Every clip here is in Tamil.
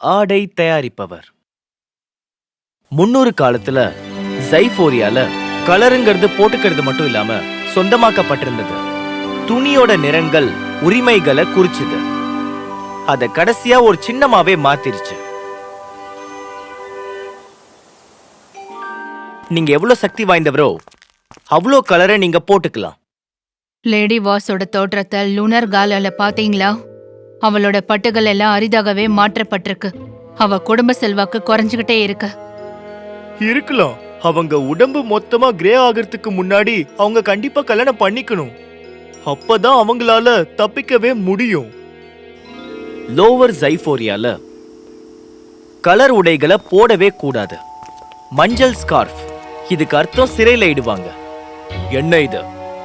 ஆடை தயாரிப்பவர். முன்னொரு காலத்துல ஜைஃபோரியால கலருங்கிறது போட்டுக்கிறது மட்டும் இல்லாம சொந்தமாக்கப்பட்டிருந்தது. துணியோட நிறங்கள் உரிமைகளை குறிச்சுது. அத கடைசியா ஒரு சின்னமாவே மாத்திருச்சு. நீங்க எவ்வளவு சக்தி வாய்ந்தவரோ அவ்வளோ கலரை நீங்க போட்டுக்கலாம். லேடி வாஸோட தோற்றத்தை லுனர் காலால பாத்தீங்களா அவளோட பட்டுகள் எல்லாம் அரிதாகவே மாற்றப்பட்டிருக்கு. அவ குடும்ப செல்வாக்கு குறைஞ்சுகிட்டே இருக்கு. இருக்கலாம். அவங்க உடம்பு மொத்தமா கிரே ஆகிறதுக்கு முன்னாடி அவங்க கண்டிப்பா கல்யாணம் பண்ணிக்கணும். அப்பதான் அவங்களால தப்பிக்கவே முடியும். லோவர் ஜைஃபோரியால கலர் உடைகளை போடவே கூடாது. மஞ்சள் ஸ்கார்ஃப் இதுக்கு அர்த்தம் சிறையில இடுவாங்க. என்ன இது?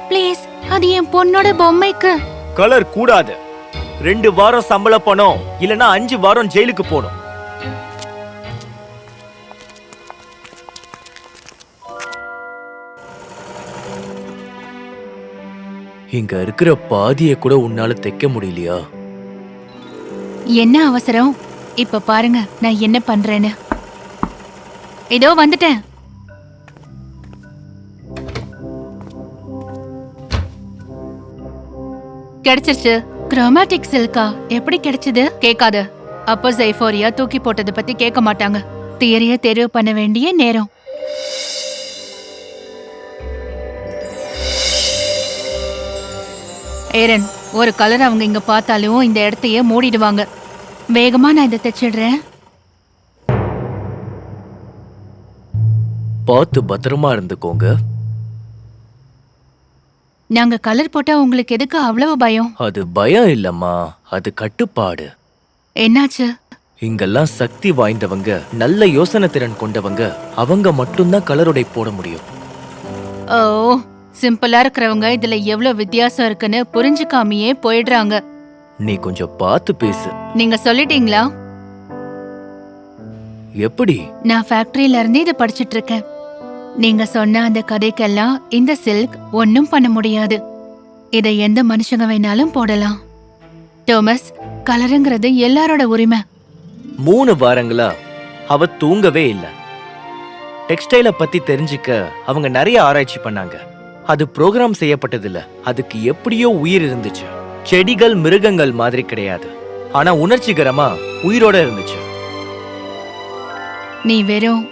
ப்ளீஸ் அது என் பொண்ணோட பொம்மைக்கு. கலர் கூடாது. ரெண்டு வாரம் சம்பள பணம் இல்லனா அஞ்சு வாரம் ஜெயிலுக்கு போகணும். இங்க இருக்கிற பாதிய கூட உன்னால தைக்க முடியலையா? என்ன அவசரம்? இப்ப பாருங்க நான் என்ன பண்றேன்னு. இதோ வந்துட்டேன். கிடைச்சிருச்சு. ரொமாட்டிக் சில்கா எப்படி கிடைச்சது? கேட்காத. அப்போ ஜெய்ஃபோரியா தூக்கி போட்டதை பத்தி கேட்க மாட்டாங்க. தியரிய தெரிவு பண்ண வேண்டிய நேரம். ஏரன் ஒரு கலர் அவங்க இங்க பார்த்தாலும் இந்த இடத்தையே மூடிடுவாங்க. வேகமா நான் இதை தைச்சிடுறேன். பார்த்து பத்திரமா இருந்துக்கோங்க. நாங்க கலர் போட்டா உங்களுக்கு எதுக்கு அவ்வளவு பயம்? அது பயம் இல்லம்மா. அது கட்டுப்பாடு. என்னாச்சு? இங்கெல்லாம் சக்தி வாய்ந்தவங்க நல்ல யோசனை திறன் கொண்டவங்க அவங்க மட்டும்தான் கலருடை போட முடியும். ஓ சிம்பிளா இருக்கிறவங்க இதுல எவ்வளவு வித்தியாசம் இருக்குன்னு புரிஞ்சுக்காமயே போயிடுறாங்க. நீ கொஞ்சம் பார்த்து பேசு. நீங்க சொல்லிட்டீங்களா? எப்படி? நான் ஃபேக்டரியில இருந்து இதை படிச்சிட்டு இருக்கேன். நீங்க சொன்ன அந்த கதைக்கெல்லாம் இந்த சில்க் ஒன்னும் பண்ண முடியாது. இதை எந்த மனுஷங்க வேணாலும் போடலாம். டோமஸ் கலருங்கிறது எல்லாரோட உரிமை. மூணு வாரங்களா அவ தூங்கவே இல்ல. டெக்ஸ்டைல பத்தி தெரிஞ்சுக்க அவங்க நிறைய ஆராய்ச்சி பண்ணாங்க. அது ப்ரோக்ராம் செய்யப்பட்டது இல்ல அதுக்கு எப்படியோ உயிர் இருந்துச்சு. செடிகள் மிருகங்கள் மாதிரி கிடையாது. ஆனா உணர்ச்சிகரமா உயிரோட இருந்துச்சு. நீ வெறும்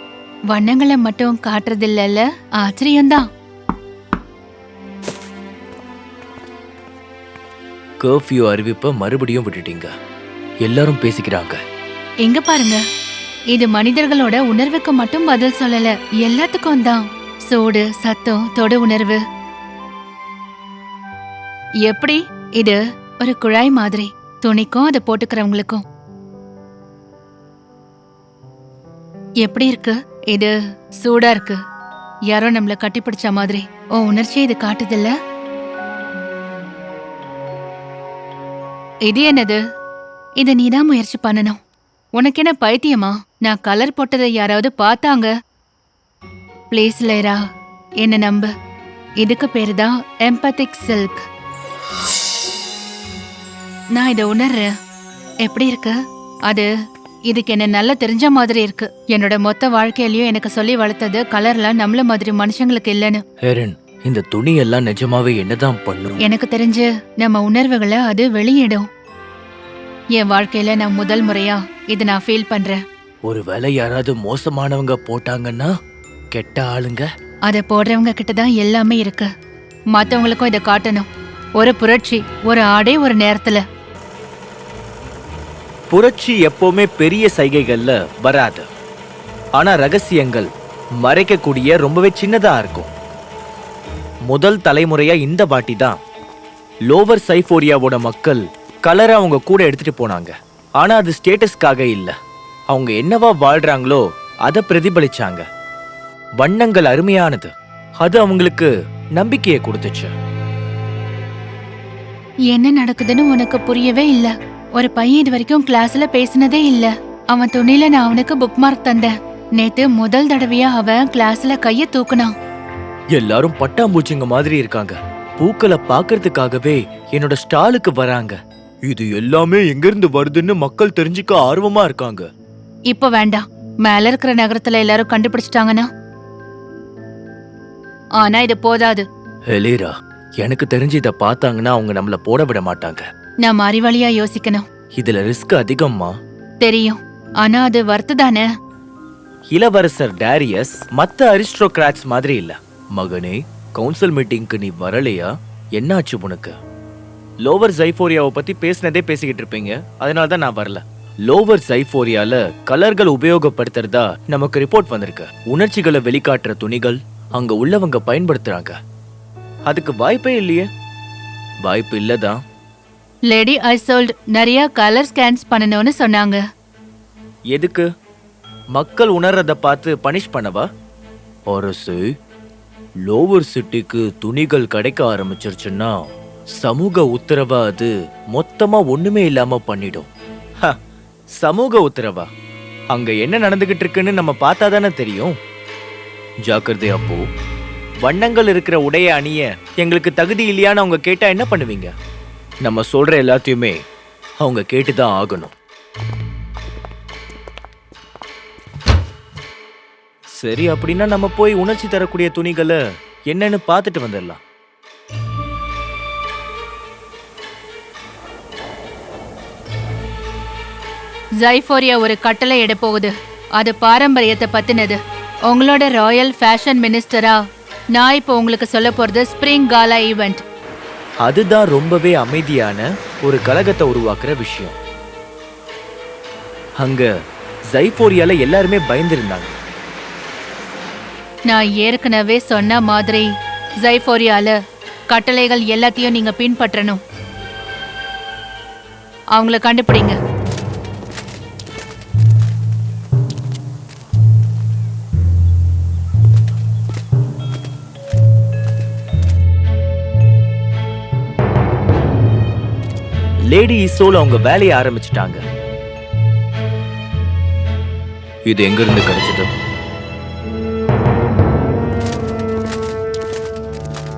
வண்ணங்களை மட்டும் காட்டுறதில்லல்ல. ஆச்சரியம்தான். கர்ஃபியூ அறிவிப்பை மறுபடியும் விட்டுட்டீங்க. எல்லாரும் பேசிக்கிறாங்க. எங்க பாருங்க. இது மனிதர்களோட உணர்வுக்கு மட்டும் பதில் சொல்லல. எல்லாத்துக்கும் தான். சூடு சத்தம் தொடு உணர்வு. எப்படி? இது ஒரு குழாய் மாதிரி. துணிக்கும் அதை போட்டுக்கிறவங்களுக்கும். எப்படி இருக்கு? இது சூடா இருக்கு. யாரோ நம்மள கட்டிப்பிடிச்ச மாதிரி. உன் உணர்ச்சி இது காட்டுதில்ல? இது என்னது? இத நீதான் முயற்சி பண்ணணும். உனக்கு என்ன பைத்தியமா? நான் கலர் போட்டதை யாராவது பார்த்தாங்க? ப்ளீஸ் லேரா. என்ன நம்பு. இதுக்கு பேரு தான் எம்பத்திக் சில்க் நான் இதை உணர்றேன். எப்படி இருக்கு? அது இதுக்கு என்ன நல்லா தெரிஞ்ச மாதிரி இருக்கு. என்னோட மொத்த வாழ்க்கையிலயும் எனக்கு சொல்லி வளர்த்தது கலர்ல நம்மள மாதிரி மனுஷங்களுக்கு இல்லைன்னு. ஹேரன் இந்த துணி எல்லாம் நிஜமாவே என்னதான் பண்ணும்? எனக்கு தெரிஞ்சு நம்ம உணர்வுகளை அது வெளியிடும். என் வாழ்க்கையில நான் முதல் முறையா இதை நான் ஃபீல் பண்றேன். ஒருவேளை யாராவது மோசமானவங்க போட்டாங்கன்னா கெட்ட ஆளுங்க? அதை போடுறவங்க கிட்ட தான் எல்லாமே இருக்கு. மத்தவங்களுக்கும் இதை காட்டணும். ஒரு புரட்சி ஒரு ஆடை ஒரு நேரத்துல. புரட்சி எப்போவுமே பெரிய சைகைகளில் வராது. ஆனால் ரகசியங்கள் மறைக்கக்கூடிய ரொம்பவே சின்னதாக இருக்கும். முதல் தலைமுறையாக இந்த வாட்டி தான். லோவர் சைஃபோரியாவோட மக்கள் கலரை அவங்க கூட எடுத்துகிட்டு போனாங்க. ஆனால் அது ஸ்டேட்டஸ்க்காக இல்லை. அவங்க என்னவா வாழ்கிறாங்களோ அதை பிரதிபலிச்சாங்க. வண்ணங்கள் அருமையானது. அது அவங்களுக்கு நம்பிக்கையை கொடுத்துச்சு. என்ன நடக்குதுன்னு உனக்கு புரியவே இல்லை. ஒரு பையன் இது வரைக்கும் கிளாஸ்ல பேசினதே இல்ல. அவன் துணியில நான் அவனுக்கு புக் மார்க் தந்தேன். நேத்து முதல் தடவையா அவன் கிளாஸ்ல கைய தூக்குனான். எல்லாரும் பட்டாம்பூச்சிங்க மாதிரி இருக்காங்க. பூக்களை பார்க்கறதுக்காகவே என்னோட ஸ்டாலுக்கு வராங்க. இது எல்லாமே எங்கிருந்து வருதுன்னு மக்கள் தெரிஞ்சுக்க ஆர்வமா இருக்காங்க. இப்ப வேண்டாம். மேல இருக்கிற நகரத்துல எல்லாரும் கண்டுபிடிச்சிட்டாங்கன்னா? ஆனா இது போதாது. ஹெலீரா எனக்கு தெரிஞ்சு இத பார்த்தாங்கன்னா அவங்க நம்மள போட விட மாட்டாங்க. நாம் அறிவாளியா யோசிக்கணும். இதுல ரிஸ்க் அதிகம்மா. தெரியும். ஆனா அது வர்த்து தானே இளவரசர் டேரியஸ் மத்த அரிஸ்டோகிராட்ஸ் மாதிரி இல்ல. மகனே கவுன்சில் மீட்டிங்க்கு நீ வரலையா? என்னாச்சு உனக்கு? லோவர் ஜைஃபோரியாவை பத்தி பேசினதே பேசிக்கிட்டு இருப்பீங்க. அதனால தான் நான் வரல. லோவர் ஜைஃபோரியால கலர்கள் உபயோகப்படுத்துறதா நமக்கு ரிப்போர்ட் வந்திருக்கு. உணர்ச்சிகளை வெளிக்காட்டுற துணிகள் அங்க உள்ளவங்க பயன்படுத்துறாங்க. அதுக்கு வாய்ப்பே இல்லையே. வாய்ப்பு இல்லதான் லேடி ஐசோல்ட் நிறைய கலர் ஸ்கேன்ஸ் பண்ணணும்னு சொன்னாங்க. எதுக்கு? மக்கள் உணர்றத பார்த்து பனிஷ் பண்ணவா? அரசு லோவர் சிட்டிக்கு துணிகள் கிடைக்க ஆரம்பிச்சிருச்சுன்னா சமூக உத்தரவா அது மொத்தமா ஒண்ணுமே இல்லாம பண்ணிடும். ஹ, சமூக உத்தரவா? அங்க என்ன நடந்துகிட்டு இருக்குன்னு நம்ம பார்த்தா தானே தெரியும். ஜாக்கிரதை அப்போ வண்ணங்கள் இருக்கிற உடைய அணிய எங்களுக்கு தகுதி இல்லையான்னு அவங்க கேட்டா என்ன பண்ணுவீங்க? நம்ம சொல்ற எல்லாத்தையுமே அவங்க கேட்டுதான் ஆகணும். சரி அப்படின்னா நம்ம போய் உணர்ச்சி தரக்கூடிய துணிகளை என்னன்னு பார்த்துட்டு வந்துடலாம். ஜைஃபோரியா ஒரு கட்டளை இட போகுது. அது பாரம்பரியத்தை பத்தினது. உங்களோட ராயல் ஃபேஷன் மினிஸ்டரா? நான் இப்போ உங்களுக்கு சொல்ல போறது ஸ்ப்ரிங் காலா ஈவெண்ட். அதுதான் ரொம்பவே அமைதியான ஒரு கழகத்தை உருவாக்குற விஷயம். அங்க ஜைபோரியால எல்லாருமே பயந்திருந்தாங்க. நான் ஏற்கனவே சொன்ன மாதிரி ஜைபோரியால கட்டளைகள் எல்லாத்தையும் நீங்க பின்பற்றணும். அவங்கள கண்டுபிடிங்க. லேடி இசோல் அவங்க வேலையை ஆரம்பிச்சிட்டாங்க. இது எங்க இருந்து கிடைச்சது?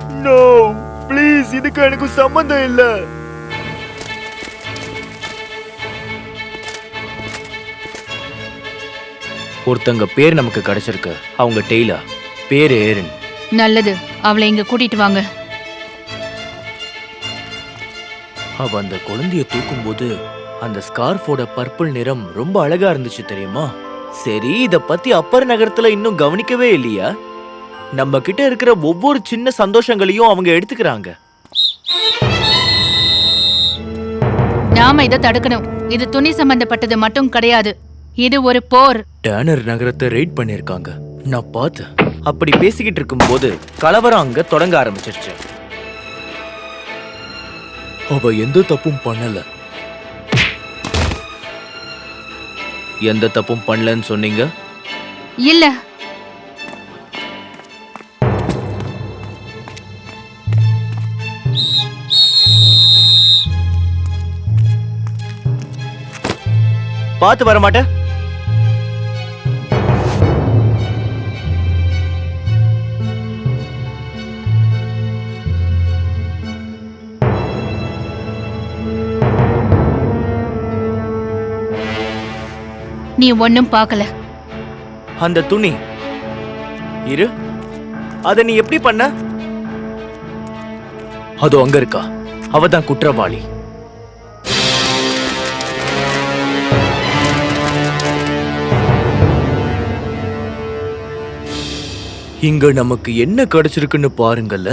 நோ ப்ளீஸ் இதுக்கு எனக்கு சம்பந்தம் இல்ல. ஒருத்தங்க பேர் நமக்கு கிடைச்சிருக்கு. அவங்க டெய்லர். பேர் ஏரன். நல்லது. அவளை இங்க கூட்டிட்டு வாங்க. அவ அந்த குழந்தைய தூக்கும்போது அந்த ஸ்கார்ஃபோட பர்பிள் நிறம் ரொம்ப அழகா இருந்துச்சு தெரியுமா? சரி இத பத்தி அப்பர் நகரத்துல இன்னும் கவனிக்கவே இல்லையா? நம்ம கிட்ட இருக்கிற ஒவ்வொரு சின்ன சந்தோஷங்களையும் அவங்க எடுத்துக்கிறாங்க. நாம இதை தடுக்கணும். இது துணி சம்பந்தப்பட்டது மட்டும் கிடையாது. இது ஒரு போர். டேனர் நகரத்தை ரெய்ட் பண்ணிருக்காங்க நான் பார்த்தேன் அப்படி பேசிக்கிட்டு இருக்கும்போது கலவரம் அங்க தொடங்க ஆரம்பிச்சிருச்சு. அவ எந்த தப்பும் பண்ணல. எந்த தப்பும் பண்ணலன்னு சொன்னீங்க? இல்ல. பார்த்து வர மாட்டே நீ ஒன்னும் பார்க்கல. அந்த துணி. இரு. அத நீ எப்படி பண்ண? அதோ அங்க இருக்கா. அவ தான் குற்றவாளி. இங்க நமக்கு என்ன கிடைச்சிருக்குன்னு பாருங்கல்ல.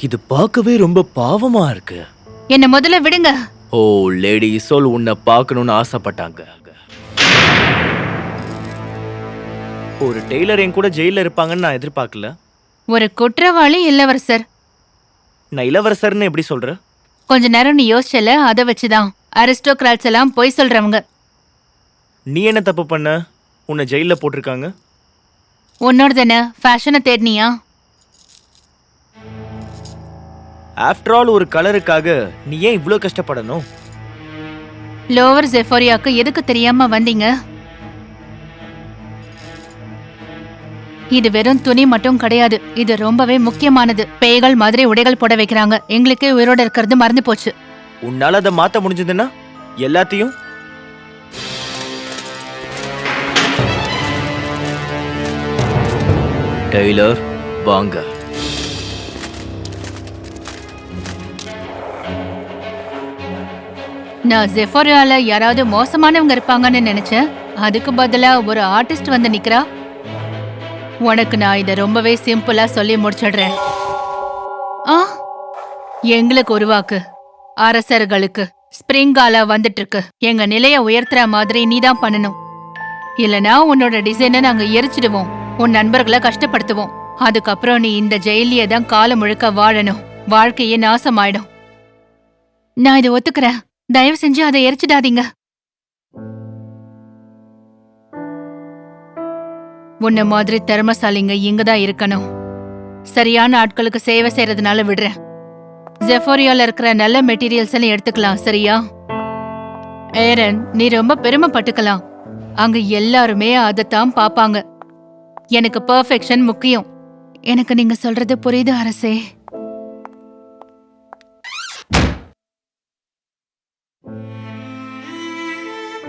இது பார்க்கவே ரொம்ப பாவமா இருக்கு. என்ன முதல்ல விடுங்க. ஓ லேடி சொல் உன்னை பார்க்கணும்னு ஆசைப்பட்டாங்க. ஒரு டெய்லர் என் கூட ஜெயில இருப்பாங்கன்னு நான் எதிர்பார்க்கல. ஒரு குற்றவாளி இளவரசர் நான் இளவரசர்னு எப்படி சொல்ற? கொஞ்ச நேரம் நீ யோசிச்சல அதை வச்சுதான். அரிஸ்டோகிராட்ஸ் எல்லாம் பொய் சொல்றவங்க. நீ என்ன தப்பு பண்ண? உன்னை ஜெயில போட்டிருக்காங்க. உன்னோட தானே ஃபேஷனை தேடினியா? ஆஃப்டர் ஆல் ஒரு கலருக்காக நீ ஏன் இவ்ளோ கஷ்டப்படணும்? லோவர் ஜெஃபோரியாக்கு எதுக்கு தெரியாம வந்தீங்க? இது வெறும் துணி மட்டும் கிடையாது. இது ரொம்பவே முக்கியமானது. பேய்கள் மாதிரி உடைகள் போட வைக்கிறாங்க. எங்களுக்கே உயிரோட இருக்கிறது மறந்து போச்சு. உன்னால அதை மாத்த முடிஞ்சதுன்னா எல்லாத்தையும்? டெய்லர் வாங்க. நான் ஜெஃபோரியால யாராவது மோசமானவங்க இருப்பாங்கன்னு நினைச்சேன். அதுக்கு பதிலா ஒரு ஆர்டிஸ்ட் வந்து நிக்கிறா. உனக்கு நான் இதை ரொம்பவே சிம்பிளா சொல்லி முடிச்சிடுறேன். ஆ? எங்களுக்கு உருவாக்கு அரசர்களுக்கு அரசர்களுக்கு. ஸ்பிரிங்காலா வந்துட்டு இருக்கு எங்க நிலைய உயர்த்துற மாதிரி நீதான் பண்ணணும். இல்லனா உன்னோட டிசைனை நாங்க எரிச்சிடுவோம். உன் நண்பர்களை கஷ்டப்படுத்துவோம். அதுக்கப்புறம் நீ இந்த ஜெயிலியே தான் காலம் முழுக்க வாழணும். வாழ்க்கையே நாசமாயிடும். நான் இதை ஒத்துக்கிறேன். தயவு செஞ்சு அதை எரிச்சிடாதீங்க. உன்ன மாதிரி திறமசாலிங்க இங்கதான் இருக்கணும். சரியான ஆட்களுக்கு சேவை செய்யறதுனால விடுறேன். ஜெஃபோரியால இருக்கிற நல்ல மெட்டீரியல்ஸ் எல்லாம் எடுத்துக்கலாம் சரியா? ஏரன் நீ ரொம்ப பெருமைப்பட்டுக்கலாம். அங்க எல்லாருமே அதைத்தான் பாப்பாங்க எனக்கு பர்ஃபெக்ஷன் முக்கியம். எனக்கு நீங்க சொல்றது புரியுது அரசே.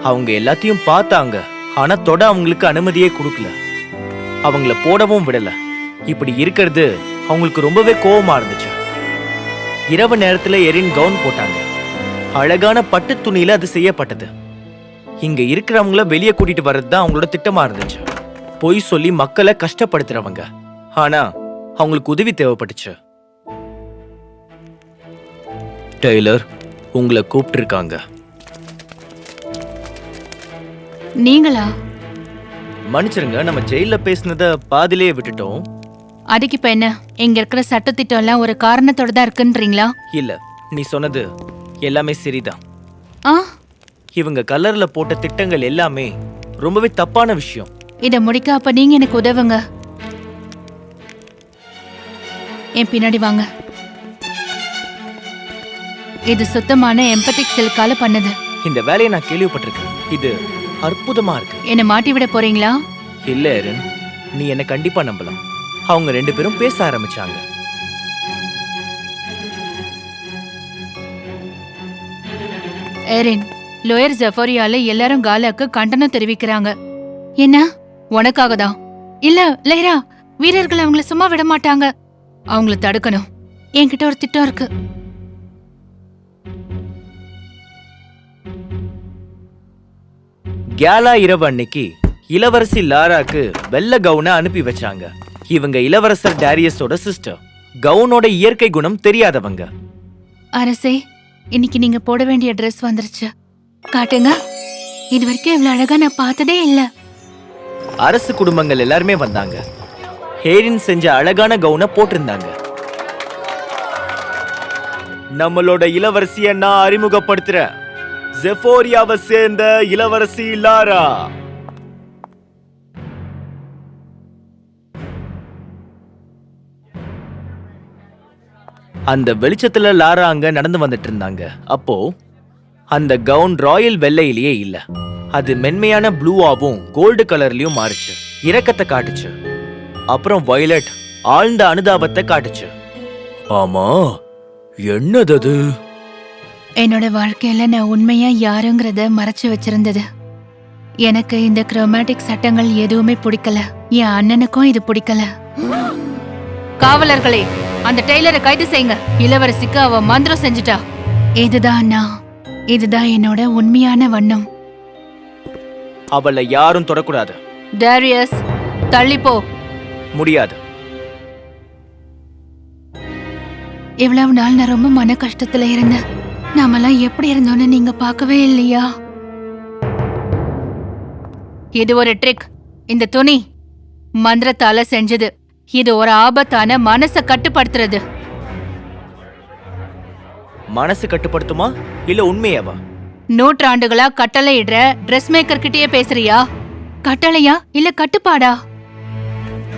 அவங்க எல்லாத்தையும் பார்த்தாங்க. ஆனா தொட அவங்களுக்கு அனுமதியே கொடுக்கல. அவங்கள போடவும் விடல. இப்படி இருக்கிறது அவங்களுக்கு ரொம்பவே கோவமா இருந்துச்சு. இரவு நேரத்துல எரின் கவுன் போட்டாங்க. அழகான பட்டு துணியில அது செய்யப்பட்டது. இங்க இருக்கிறவங்கள வெளியே கூட்டிட்டு வர்றது தான் அவங்களோட திட்டமா இருந்துச்சு. பொய் சொல்லி மக்களை கஷ்டப்படுத்துறவங்க. ஆனா அவங்களுக்கு உதவி தேவைப்பட்டுச்சு. டெய்லர் உங்களை கூப்பிட்டு இருக்காங்க நீங்களா? மன்னிச்சிருங்க நம்ம ஜெயில பேசினத பாதியிலே விட்டுட்டோம். அதுக்கு இப்ப என்ன? இங்க இருக்கிற சட்டத்திட்டம் எல்லாம் ஒரு காரணத்தோட தான் இருக்குன்றீங்களா? இல்ல நீ சொன்னது எல்லாமே சரிதான். ஆ? இவங்க கலர்ல போட்ட திட்டங்கள் எல்லாமே ரொம்பவே தப்பான விஷயம். இத முடிக்க அப்ப நீங்க எனக்கு உதவுங்க. என் பின்னாடி வாங்க. இது சுத்தமான எம்பத்திக் சில்கால பண்ணது. இந்த வேலையை நான் கேள்விப்பட்டிருக்கேன். இது அற்புதமா இருக்கு. என்ன மாட்டி விட போறீங்களா? இல்ல எரன். நீ என்ன கண்டிப்பா நம்பலாம். அவங்க ரெண்டு பேரும் பேச ஆரம்பிச்சாங்க. ஏரின் லோயர் ஜஃபோரியால எல்லாரும் காலாக்கு கண்டனம் தெரிவிக்கிறாங்க. என்ன? உனக்காக தான் இல்ல லைரா வீரர்கள் அவங்கள சும்மா விட மாட்டாங்க. அவங்கள தடுக்கணும். என்கிட்ட ஒரு திட்டம் இருக்கு. கேலா இரவு அன்னைக்கு இளவரசி லாராக்கு வெள்ளை கவுனை அனுப்பி வச்சாங்க. இவங்க இளவரசர் டேரியஸோட சிஸ்டர் கவுனோட இயற்கை குணம் தெரியாதவங்க. அரசே இன்னைக்கு நீங்க போட வேண்டிய Dress வந்துருச்சு. காட்டுங்க. இது வரைக்கும் இவ்வளவு அழகா நான் பார்த்ததே இல்ல. அரசு குடும்பங்கள் எல்லாருமே வந்தாங்க. ஹேரின் செஞ்ச அழகான கவுனை போட்டிருந்தாங்க. நம்மளோட இளவரசிய நான் அறிமுகப்படுத்துறேன். ஜெஃபோரியாவை சேர்ந்த இளவரசி லாரா. அந்த வெளிச்சத்துல லாரா அங்க நடந்து வந்துட்டு இருந்தாங்க. அப்போ அந்த கவுன் ராயல் வெள்ளையிலேயே இல்ல. அது மென்மையான ப்ளூவாவும் கோல்டு கலர்லயும் மாறுச்சு. இரக்கத்தை காட்டுச்சு. அப்புறம் வயலட் ஆழ்ந்த அனுதாபத்தை காட்டுச்சு. ஆமா. என்னது என்னோட வாழ்க்கையில நான் உண்மையா யாருங்கிறத மறைச்சு வச்சிருந்தது. எனக்கு இந்த குரோமேட்டிக் சட்டங்கள் எதுவுமே பிடிக்கல. என் அண்ணனுக்கும் இது பிடிக்கல. காவலர்களே அந்த டெய்லரை கைது செய்யுங்க. இளவரசிக்கு அவ மந்திரம் செஞ்சுட்டா. இதுதான் நான் இதுதான் என்னோட உண்மையான வண்ணம். அவளை யாரும் தொடக்கூடாது. டேரியஸ் தள்ளி போ முடியாது. இவ்வளவு நாள் நான் ரொம்ப மன கஷ்டத்துல இருந்தேன். நாமெல்லாம் எப்படி இருந்தோம்னு நீங்க பார்க்கவே இல்லையா? இது ஒரு ட்ரிக் இந்த துணி மந்திரத்தால செஞ்சது. இது ஒரு ஆபத்தான மனச கட்டுப்படுத்துறது. மனசு கட்டுப்படுத்துமா? இல்ல உண்மையாவா? நூற்றாண்டுகளா கட்டளையிடுற ட்ரெஸ் மேக்கர் கிட்டயே பேசுறியா? கட்டளையா? இல்ல கட்டுப்பாடா?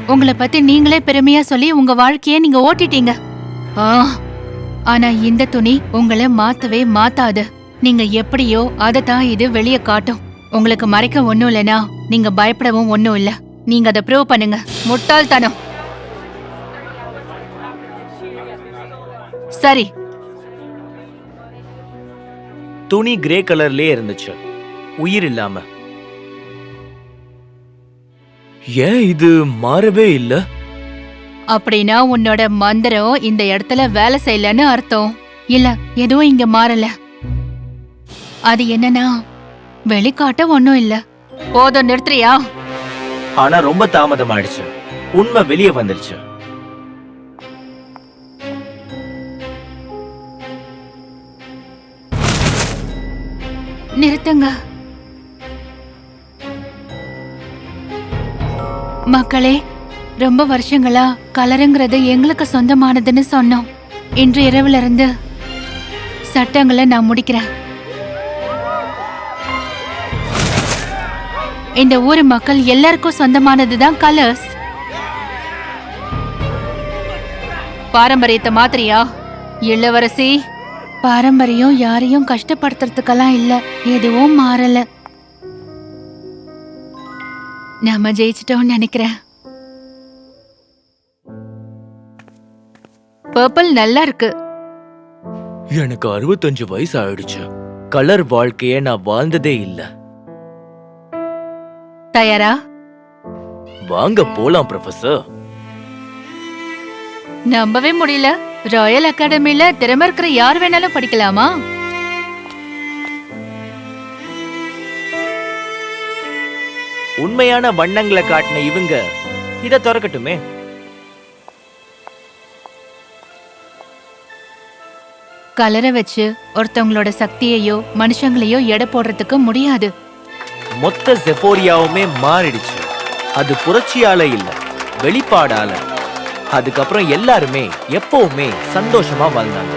உங்களை பத்தி நீங்களே பெருமையா சொல்லி உங்க வாழ்க்கைய நீங்க ஓட்டிட்டீங்க. ஆ, ஆனா இந்த துணி உங்களை மாத்தவே மாத்தாது. நீங்க எப்படியோ அதை தான் இது வெளிய காட்டும். உங்களுக்கு மறைக்க ஒண்ணும் இல்லனா நீங்க பயப்படவும் ஒண்ணும் இல்ல. நீங்க அதை ப்ரூவ் பண்ணுங்க. முட்டாள்தனம். சரி. துணி கிரே கலர்லயே இருந்துச்சு. உயிர் இல்லாம. ஏன் இது மாறவே இல்லை? அப்படின்னா உன்னோட மந்திரம் இந்த இடத்துல வேலை செய்யலன்னு அர்த்தம். இல்ல எதுவும் இங்க மாறல. அது என்னன்னா வெளிக்காட்ட ஒண்ணும் இல்ல. போதும் நிறுத்துறியா? ஆனா ரொம்ப தாமதம் ஆயிடுச்சு உண்மை வெளியே வந்துருச்சு. நிறுத்துங்க. மக்களே ரொம்ப வருஷங்களா கலருங்கிறது எங்களுக்கு சொந்தமானதுன்னு சொன்னோம். இன்று இரவுல இருந்து சட்டங்களை நான் முடிக்கிறேன். இந்த ஊர் மக்கள் எல்லாருக்கும் சொந்தமானதுதான் கலர்ஸ் பாரம்பரியத்தை மாத்திரியா? இளவரசி? பாரம்பரியம் யாரையும் கஷ்டப்படுத்துறதுக்கெல்லாம் இல்ல. எதுவும் மாறல. நாம ஜெயிச்சிட்டோம்னு நினைக்கிறேன். பர்பிள் நல்லா இருக்கு. எனக்கு அறுபத்தஞ்சு வயசு ஆயிடுச்சு கலர் வாழ்க்கைய நான் வாழ்ந்ததே இல்ல. தயாரா? வாங்க போலாம் ப்ரொஃபசர் நம்பவே முடியல. ராயல் அகாடமில திறமை இருக்கிற யார் வேணாலும் படிக்கலாமா? உண்மையான வண்ணங்களை காட்டின இவங்க இத திறக்கட்டுமே. கலர வச்சு ஒருத்தவங்களோட சக்தியையோ மனுஷங்களையோ எடை போடுறதுக்கு முடியாது. மொத்த செஃபோரியாவுமே மாறிடுச்சு. அது புரட்சியால இல்ல வெளிப்பாடால. அதுக்கப்புறம் எல்லாருமே எப்பவுமே சந்தோஷமா வாழ்ந்தாங்க.